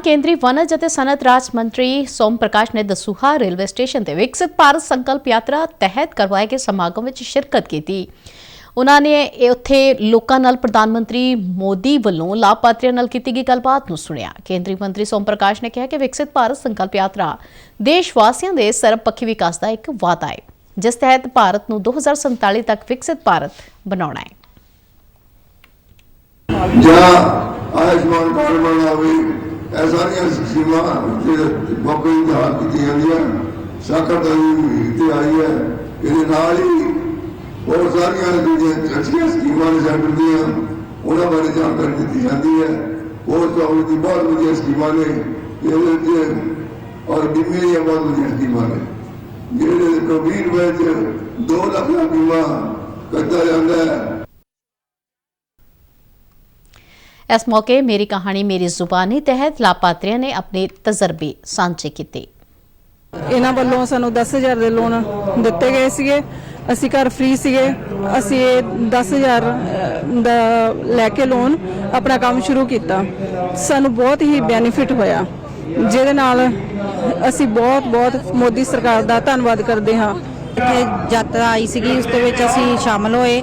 ਕੇਂਦਰੀ ਵਣਜ ਅਤੇ ਸਨਅਤ ਰਾਜ ਮੰਤਰੀ ਸੋਮ ਪ੍ਰਕਾਸ਼ ਨੇ ਦਸੂਹਾ ਰੇਲਵੇ ਸਟੇਸ਼ਨ ਤੇ ਵਿਕਸਿਤ ਭਾਰਤ ਸੰਕਲਪ ਯਾਤਰਾ ਤਹਿਤ ਕਰਵਾਏ ਗਏ ਸਮਾਗਮ ਵਿੱਚ ਸ਼ਿਰਕਤ ਕੀਤੀ। ਉਹਨਾਂ ਨੇ ਇਹ ਉੱਥੇ ਲੋਕਾਂ ਨਾਲ ਪ੍ਰਧਾਨ ਮੰਤਰੀ ਮੋਦੀ ਵੱਲੋਂ ਲਾਭਪਾਤਰੀਆਂ ਨਾਲ ਕੀਤੀ ਗਈ ਗੱਲਬਾਤ ਨੂੰ ਸੁਣਿਆ। ਕੇਂਦਰੀ ਮੰਤਰੀ ਸੋਮ ਪ੍ਰਕਾਸ਼ ਨੇ ਕਿਹਾ ਕਿ ਵਿਕਸਿਤ ਭਾਰਤ ਸੰਕਲਪ ਯਾਤਰਾ ਦੇਸ਼ ਵਾਸੀਆਂ ਦੇ ਸਰਬਪੱਖੀ ਵਿਕਾਸ ਦਾ ਇੱਕ ਵਾਅਦਾ ਹੈ, ਜਿਸ ਤਹਿਤ ਭਾਰਤ ਨੂੰ 2047 ਤੱਕ ਵਿਕਸਿਤ ਭਾਰਤ ਬਣਾਉਣਾ ਹੈ। ਜਾਂ ਆਯੁਸ਼ਮਾਨ ਕਾਰਡ ਬਣਾਵੇ। ਇਹ ਸਾਰੀਆਂ ਸਕੀਮਾਂ ਜਿਹੜੇ ਮੌਕੇ ਦੀ ਹਾਲ ਕੀਤੀ ਜਾਂਦੀਆਂ ਸਾਕਰ ਦਾ ਵੀ ਤੇ ਆਈ ਹੈ। ਇਹਦੇ ਨਾਲ ਹੀ ਹੋਰ ਸਾਰੀਆਂ ਜਿਹੜੀਆਂ ਅੱਛੀਆਂ ਸਕੀਮਾਂ ਨੇ ਸੈਂਟਰ ਦੀਆਂ, ਉਹਨਾਂ ਬਾਰੇ ਜਾਣਕਾਰੀ ਦਿੱਤੀ ਜਾਂਦੀ ਹੈ। ਹੋਰ ਚੌਲ ਦੀ ਬਹੁਤ ਵਧੀਆ ਸਕੀਮਾਂ ਨੇ। ਇਹਦੇ ਵਿੱਚ ਔਰ ਬੀਮੇ ਦੀਆਂ ਬਹੁਤ ਵਧੀਆ ਸਕੀਮਾਂ ਨੇ। ਜਿਹੜੇ ਕੋਵਿਡ ਵਿੱਚ 2 ਲੱਖ ਦਾ ਬੀਮਾ ਕਰਦਾ ਜਾਂਦਾ ਹੈ। ਇਸ ਮੌਕੇ ਮੇਰੀ ਕਹਾਣੀ ਮੇਰੀ ਜ਼ੁਬਾਨੀ ਤਹਿਤ ਲਾਭਪਾਤਰੀਆਂ ਨੇ ਆਪਣੇ ਤਜਰਬੇ ਸਾਂਝੇ ਕੀਤੇ। ਇਹਨਾਂ ਵੱਲੋਂ ਸਾਨੂੰ 10000 ਦੇ ਲੋਨ ਦਿੱਤੇ ਗਏ ਸੀਗੇ। ਅਸੀਂ ਘਰ ਫ੍ਰੀ ਸੀਗੇ। ਅਸੀਂ ਇਹ 10000 ਦਾ ਲੈ ਕੇ ਲੋਨ ਆਪਣਾ ਕੰਮ ਸ਼ੁਰੂ ਕੀਤਾ। ਸਾਨੂੰ ਬਹੁਤ ਹੀ ਬੈਨੀਫਿਟ ਹੋਇਆ। ਜਿਹਦੇ ਨਾਲ ਅਸੀਂ ਬਹੁਤ ਬਹੁਤ ਮੋਦੀ ਸਰਕਾਰ ਦਾ ਧੰਨਵਾਦ ਕਰਦੇ ਹਾਂ। ਇੱਥੇ ਯਾਤਰਾ ਆਈ ਸੀਗੀ ਉਸ ਦੇ ਵਿੱਚ ਅਸੀਂ ਸ਼ਾਮਲ ਹੋਏ।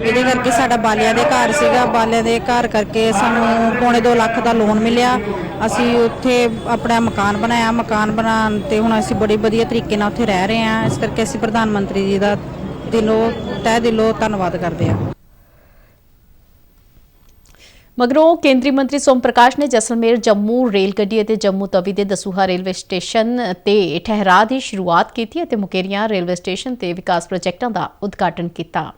ਇਹਦੇ ਕਰਕੇ ਸਾਡਾ ਬਾਲਿਆਂ ਦੇ ਘਰ ਸੀਗਾ। ਬਾਲਿਆਂ ਦੇ ਘਰ ਕਰਕੇ ਸਾਨੂੰ ਪੌਣੇ 2 ਲੱਖ ਦਾ ਲੋਨ ਮਿਲਿਆ। ਅਸੀਂ ਉੱਥੇ ਆਪਣਾ ਮਕਾਨ ਬਣਾਇਆ। ਮਕਾਨ ਬਣਾਉਣ ਤੇ ਹੁਣ ਅਸੀਂ ਬੜੇ ਵਧੀਆ ਤਰੀਕੇ ਨਾਲ ਉੱਥੇ ਰਹਿ ਰਹੇ ਹਾਂ। ਇਸ ਕਰਕੇ ਅਸੀਂ ਪ੍ਰਧਾਨ ਮੰਤਰੀ ਜੀ ਦਾ ਦਿਲੋਂ, ਤਹਿ ਦਿਲੋਂ ਧੰਨਵਾਦ ਕਰਦੇ ਹਾਂ। ਮਗਰੋਂ ਕੇਂਦਰੀ ਮੰਤਰੀ ਸੋਮ ਪ੍ਰਕਾਸ਼ ਨੇ ਜਸਲਮੇਰ ਜੰਮੂ ਰੇਲ ਗੱਡੀ ਅਤੇ ਜੰਮੂ ਤਵੀ ਦੇ ਦਸੂਹਾ ਰੇਲਵੇ ਸਟੇਸ਼ਨ ਤੇ ਠਹਿਰਾਅ ਦੀ ਸ਼ੁਰੂਆਤ ਕੀਤੀ ਅਤੇ ਮੁਕੇਰੀਆਂ ਰੇਲਵੇ ਸਟੇਸ਼ਨ ਤੇ ਵਿਕਾਸ ਪ੍ਰੋਜੈਕਟਾਂ ਦਾ ਉਦਘਾਟਨ ਕੀਤਾ।